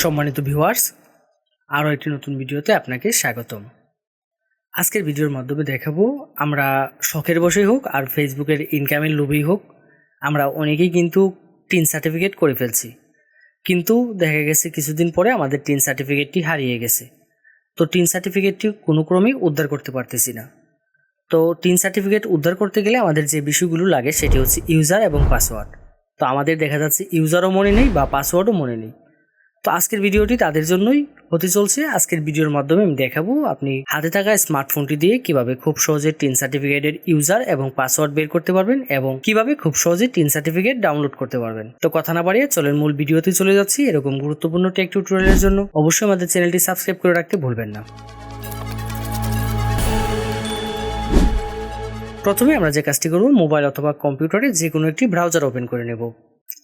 সম্মানিত ভিউয়ার্স আরও একটি নতুন ভিডিওতে আপনাকে স্বাগতম। আজকের ভিডিওর মাধ্যমে দেখাবো, আমরা শখের বসেই হোক আর ফেসবুকের ইনকামের লোভেই হোক, আমরা অনেকেই কিন্তু টিন সার্টিফিকেট করে ফেলছি। কিন্তু দেখা গেছে কিছুদিন পরে আমাদের টিন সার্টিফিকেটটি হারিয়ে গেছে। তো টিন সার্টিফিকেটটি কোনো ক্রমেই উদ্ধার করতে পারতেছি না। তো টিন সার্টিফিকেট উদ্ধার করতে গেলে আমাদের যে বিষয়গুলো লাগে সেটি হচ্ছে ইউজার এবং পাসওয়ার্ড তো আমাদের দেখা যাচ্ছে ইউজারও মনে নেই বা পাসওয়ার্ডও মনে নেই। তো আজকের ভিডিওটি তাদের জন্যই হতে চলছে। আজকের ভিডিওর মাধ্যমে আমি দেখাবো আপনি হাতে থাকা স্মার্টফোনটি দিয়ে কীভাবে খুব সহজে টিন সার্টিফিকেটের ইউজার এবং পাসওয়ার্ড বের করতে পারবেন এবং কীভাবে খুব সহজে টিন সার্টিফিকেট ডাউনলোড করতে পারবেন। তো কথা না বাড়িয়ে চলেন মূল ভিডিওতে চলে যাচ্ছি এরকম গুরুত্বপূর্ণ টেক টিউটোরিয়ালের জন্য। অবশ্যই আমাদের চ্যানেলটি সাবস্ক্রাইব করে রাখতে ভুলবেন না। প্রথমে আমরা যে কাজটি করব মোবাইল অথবা কম্পিউটারে যে কোনো একটি ব্রাউজার ওপেন করে নেব।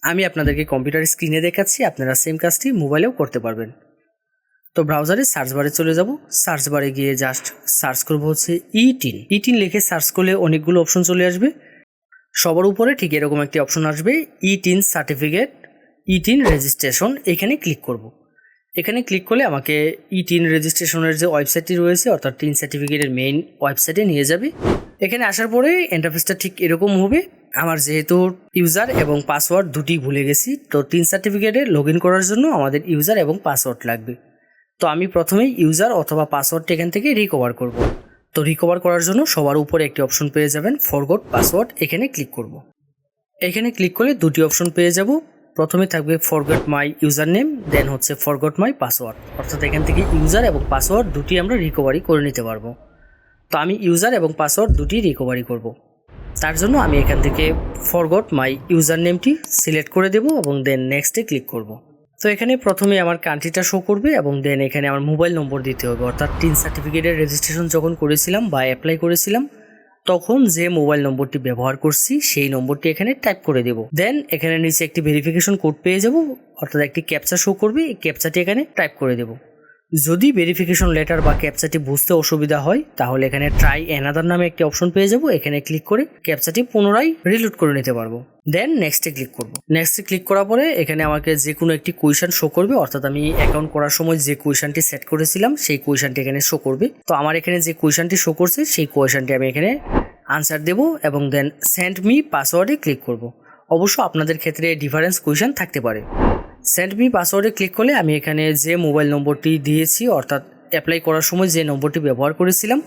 আমি আপনাদেরকে কম্পিউটার স্ক্রিনে দেখাচ্ছি, আপনারা সেম কাজটি মোবাইলেও করতে পারবেন। তো ব্রাউজারে সার্চ বারে চলে যাব। সার্চ বারে গিয়ে জাস্ট সার্চ করব হচ্ছে ই টিন ই টিন লিখে সার্চ করলে অনেকগুলো অপশন চলে আসবে। সবার উপরে ঠিক এরকম একটি অপশন আসবে E TIN certificate E TIN registration এখানে ক্লিক করব। এখানে ক্লিক করলে আমাকে ই টিন রেজিস্ট্রেশনের যে ওয়েবসাইটটি রয়েছে, অর্থাৎ টিন সার্টিফিকেটের মেইন ওয়েবসাইটে নিয়ে যাবে। এখানে আসার পরে ইন্টারফেসটা ঠিক এরকম হবে। আমার যেহেতু ইউজার এবং পাসওয়ার্ড দুটি ভুলে গেছি, তো তিন সার্টিফিকেটে লগ করার জন্য আমাদের ইউজার এবং পাসওয়ার্ড লাগবে। তো আমি প্রথমেই ইউজার অথবা পাসওয়ার্ডটা এখান থেকে রিকভার করব। তো রিকভার করার জন্য সবার উপরে একটি অপশন পেয়ে যাবেন ফরগট পাসওয়ার্ড এখানে ক্লিক করব। এখানে ক্লিক করলে দুটি অপশন পেয়ে যাব। প্রথমে থাকবে forgot my user name then হচ্ছে ফরগট মাই পাসওয়ার্ড অর্থাৎ এখান থেকে ইউজার এবং পাসওয়ার্ড দুটি আমরা রিকভারি করে নিতে পারব। তো আমি ইউজার এবং পাসওয়ার্ড দুটি রিকভারি করব। তার জন্য আমি এখান থেকে ফরগট মাই ইউজার নেমটি সিলেক্ট করে দেব এবং দেন নেক্সটে ক্লিক করব। তো এখানে প্রথমে আমার কান্ট্রিটা শো করবে এবং দেন এখানে আমার মোবাইল নম্বর দিতে হবে। অর্থাৎ টিন সার্টিফিকেটের রেজিস্ট্রেশন যখন করেছিলাম বা অ্যাপ্লাই করেছিলাম, তখন যে মোবাইল নম্বরটি ব্যবহার করছি, সেই নম্বরটি এখানে টাইপ করে দেব। দেন এখানে নিচে একটি ভেরিফিকেশন কোড পেয়ে যাব। অর্থাৎ একটি ক্যাপচা শো করবে। এই ক্যাপচাটি এখানে টাইপ করে দেব। যদি ভেরিফিকেশন লেটার বা ক্যাপচাটি বুঝতে অসুবিধা হয়, তাহলে এখানে ট্রাই অ্যানাদার নামে একটি অপশন পেয়ে যাব। এখানে ক্লিক করে ক্যাপচাটি পুনরায় রিলোড করে নিতে পারব। দেন নেক্সটে ক্লিক করব। নেক্সটে ক্লিক করার পরে এখানে আমাকে যে কোনো একটি কুয়েশন শো করবে। অর্থাৎ আমি অ্যাকাউন্ট করার সময় যে কুয়েশনটি সেট করেছিলাম, সেই কুয়েশনটি এখানে শো করবে। তো আমার এখানে যে কুয়েশনটি শো করছে, সেই কুয়েশনটি আমি এখানে আনসার দেব এবং দেন সেন্ড মি পাসওয়ার্ডে ক্লিক করব। অবশ্য আপনাদের ক্ষেত্রে ডিফারেন্স কুয়েশন থাকতে পারে। সেন্ড মি পাসওয়ার্ডে ক্লিক করলে আমি এখানে যে মোবাইল নম্বরটি দিয়েছি, অর্থাৎ অ্যাপ্লাই করার সময় যে নম্বরটি ব্যবহার করেছিলাম,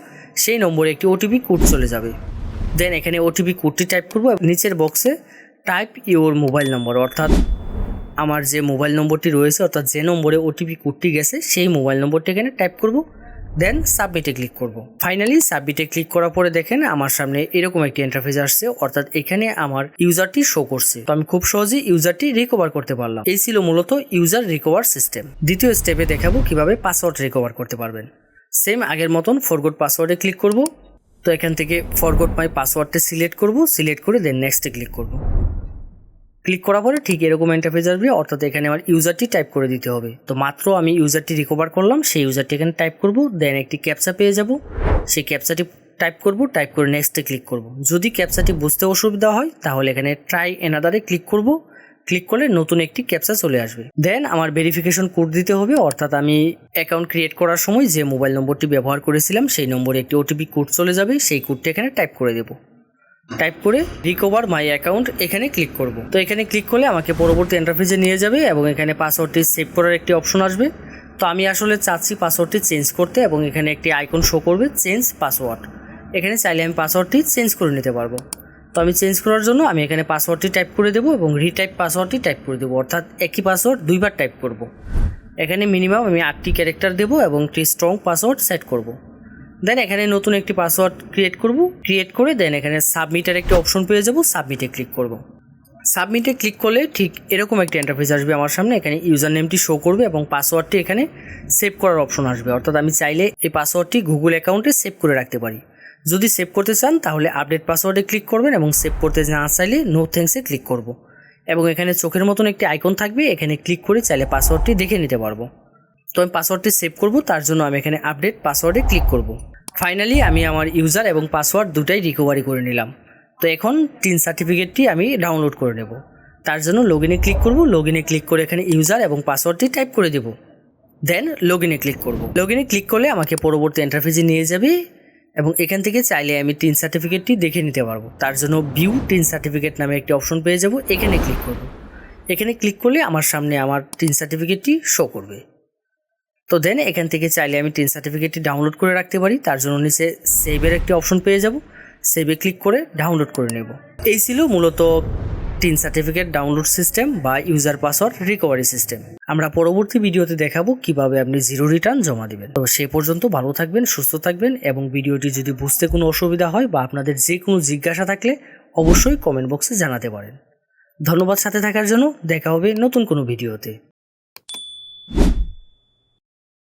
সেই নম্বরে একটি ওটিপি কোড চলে যাবে। দেন এখানে ওটিপি কোডটি টাইপ করব নিচের বক্সে টাইপ ইউর মোবাইল নম্বর অর্থাৎ আমার যে মোবাইল নম্বরটি রয়েছে, অর্থাৎ যে নম্বরে ওটিপি কোডটি গেছে, সেই মোবাইল নম্বরটি এখানে টাইপ করব। দেন সাবমিটে ক্লিক করব। ফাইনালি সাবমিটে ক্লিক করার পরে দেখেন আমার সামনে এরকম একটি ইন্টারফেস আসছে, অর্থাৎ এখানে আমার ইউজারটি শো করছে। তো আমি খুব সহজেই ইউজারটি রিকভার করতে পারলাম। এই ছিল মূলত ইউজার রিকভার সিস্টেম দ্বিতীয় স্টেপে দেখাবো কীভাবে পাসওয়ার্ড রিকভার করতে পারবেন। সেম আগের মতন ফরগট পাসওয়ার্ডে ক্লিক করব। তো এখান থেকে ফরগট মাই পাসওয়ার্ডটা সিলেক্ট করব। সিলেক্ট করে দেন নেক্সটে ক্লিক করব। ক্লিক করার পরে ঠিক এরকম ইন্টারফেস আসবে। অর্থাৎ এখানে আমার ইউজারটি টাইপ করে দিতে হবে। তো মাত্র আমি ইউজারটি রিকভার করলাম, সেই ইউজারটি এখানে টাইপ করব দেন একটি ক্যাপচা পেয়ে যাব। সেই ক্যাপচাটি টাইপ করব টাইপ করে নেক্সটে ক্লিক করব। যদি ক্যাপচাটি বুঝতে অসুবিধা হয়, তাহলে এখানে ট্রাই এনাদারে ক্লিক করব। ক্লিক করলে নতুন একটি ক্যাপচা চলে আসবে। দেন আমার ভেরিফিকেশন কোড দিতে হবে, অর্থাৎ আমি অ্যাকাউন্ট ক্রিয়েট করার সময় যে মোবাইল নম্বরটি ব্যবহার করেছিলাম, সেই নম্বরে একটি ওটিপি কোড চলে যাবে, সেই কোডটি এখানে টাইপ করে দেবো। টাইপ করে রিকভার মাই অ্যাকাউন্ট এখানে ক্লিক করব। তো এখানে ক্লিক করলে আমাকে পরবর্তী ইন্টারফেসে নিয়ে যাবে এবং এখানে পাসওয়ার্ডটি সেভ করার একটি অপশন আসবে। তো আমি আসলে চাচ্ছি পাসওয়ার্ডটি চেঞ্জ করতে এবং এখানে একটি আইকন শো করবে চেঞ্জ পাসওয়ার্ড এখানে চাইলে আমি পাসওয়ার্ডটি চেঞ্জ করে নিতে পারব। তো আমি চেঞ্জ করার জন্য আমি এখানে পাসওয়ার্ডটি টাইপ করে দেবো এবং রিটাইপ পাসওয়ার্ডটি টাইপ করে দেবো। অর্থাৎ একই পাসওয়ার্ড দুইবার টাইপ করব। এখানে মিনিমাম আমি আটটি ক্যারেক্টার দেবো এবং একটি স্ট্রং পাসওয়ার্ড সেট করব। দেন এখানে নতুন একটি পাসওয়ার্ড ক্রিয়েট করব। ক্রিয়েট করে দেন এখানে সাবমিটের একটি অপশন পেয়ে যাব। সাবমিটে ক্লিক করব। সাবমিটে ক্লিক করলে ঠিক এরকম একটি ইন্টারফেস আসবে আমার সামনে। এখানে ইউজার নেমটি শো করবে এবং পাসওয়ার্ডটি এখানে সেভ করার অপশন আসবে। অর্থাৎ আমি চাইলে এই পাসওয়ার্ডটি গুগল অ্যাকাউন্টে সেভ করে রাখতে পারি। যদি সেভ করতে চান, তাহলে আপডেট পাসওয়ার্ডে ক্লিক করবেন এবং সেভ করতে না চাইলে নো থ্যাঙ্কসে ক্লিক করব। এবং এখানে চোখের মতন একটি আইকন থাকবে। এখানে ক্লিক করে চাইলে পাসওয়ার্ডটি দেখে নিতে পারব। তো আমি পাসওয়ার্ডটি সেভ করব। তার জন্য আমি এখানে আপডেট পাসওয়ার্ডে ক্লিক করব। ফাইনালি আমি আমার ইউজার এবং পাসওয়ার্ড দুটাই রিকভারি করে নিলাম। তো এখন টিন সার্টিফিকেটটি আমি ডাউনলোড করে নেব। তার জন্য লগ ইনে ক্লিক করব। লগ ইনে ক্লিক করে এখানে ইউজার এবং পাসওয়ার্ডটি টাইপ করে দেব। দেন লগ ইনে ক্লিক করব। লগ ইনে ক্লিক করলে আমাকে পরবর্তী ইন্টারফেসে নিয়ে যাবে এবং এখান থেকে চাইলে আমি টিন সার্টিফিকেটটি দেখে নিতে পারব। তার জন্য ভিউ টিন সার্টিফিকেট নামে একটি অপশন পেয়ে যাব। এখানে ক্লিক করব। এখানে ক্লিক করলে আমার সামনে আমার টিন সার্টিফিকেটটি শো করবে। তো দেন এখান থেকে চাইলে আমি টিন সার্টিফিকেটটি ডাউনলোড করে রাখতে পারি। তার জন্য নিচে সেভের একটি অপশন পেয়ে যাব। সেভে ক্লিক করে ডাউনলোড করে নেব। এই ছিল মূলত টিন সার্টিফিকেট ডাউনলোড সিস্টেম বা ইউজার পাসওয়ার্ড রিকভারি সিস্টেম আমরা পরবর্তী ভিডিওতে দেখাবো কীভাবে আপনি জিরো রিটার্ন জমা দিবেন। তো সে পর্যন্ত ভালো থাকবেন, সুস্থ থাকবেন এবং ভিডিওটি যদি বুঝতে কোনো অসুবিধা হয় বা আপনাদের যে কোনো জিজ্ঞাসা থাকলে অবশ্যই কমেন্ট বক্সে জানাতে পারেন। ধন্যবাদ সাথে থাকার জন্য। দেখা হবে নতুন কোনো ভিডিওতে।